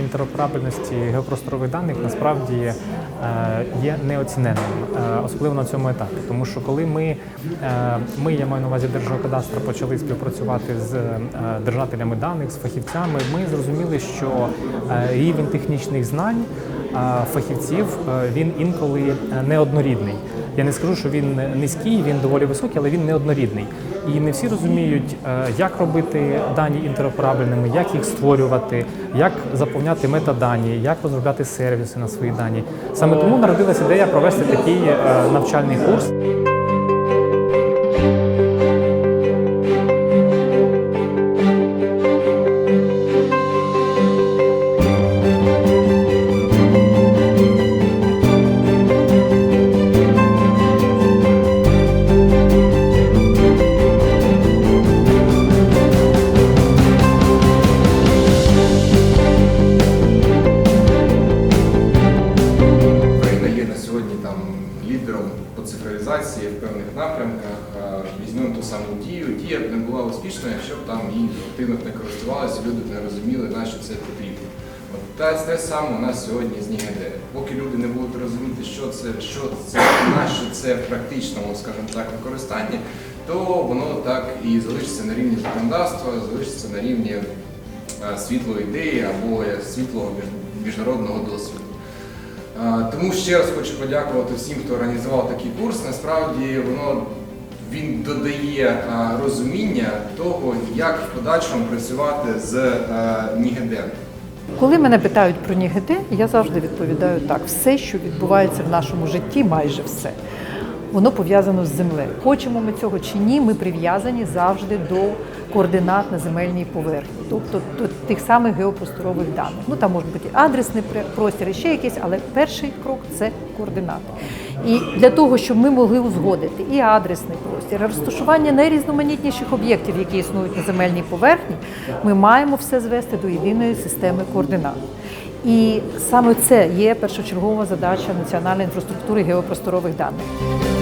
інтероперабельності геопросторових даних насправді е, є неоціненним, е, особливо на цьому етапі. Тому що коли ми, е, ми я маю на увазі Держгеокадастра, почали співпрацювати з держателями даних, з фахівцями, ми зрозуміли, що рівень технічних знань фахівців він інколи неоднорідний. Я не скажу, що він низький, він доволі високий, але він неоднорідний. І не всі розуміють, е, як робити дані інтероперабельними, як їх створювати, як заповняти метадані, як розробляти сервіси на свої дані. Саме тому народилася ідея провести такий е, навчальний курс. По цифровізації в певних напрямках. Е, Візьмемо ту саму дію. Дія б не була успішною, якщо б там її активно не користувалися, люди б не розуміли, на що це потрібно. От те, те саме у нас сьогодні з НІГД. Поки люди не будуть розуміти, що це, що це, на що це в практичному, скажімо так, використанні, то воно так і залишиться на рівні законодавства, залишиться на рівні е, світлої ідеї або е, світлого міжнародного досвіду. Тому ще раз хочу подякувати всім, хто організував такий курс. Насправді воно він додає розуміння того, як в подальшому працювати з Нігедем. Коли мене питають про Нігеде, я завжди відповідаю так: все, що відбувається в нашому житті, майже все. Воно пов'язано з землею. Хочемо ми цього чи ні, ми прив'язані завжди до координат на земельній поверхні, тобто до тих самих геопросторових даних. Ну там може бути адресний простір, ще якийсь, але перший крок це координати. І для того, щоб ми могли узгодити і адресний простір, і розташування найрізноманітніших об'єктів, які існують на земельній поверхні, ми маємо все звести до єдиної системи координат. І саме це є першочергова задача національної інфраструктури геопросторових даних.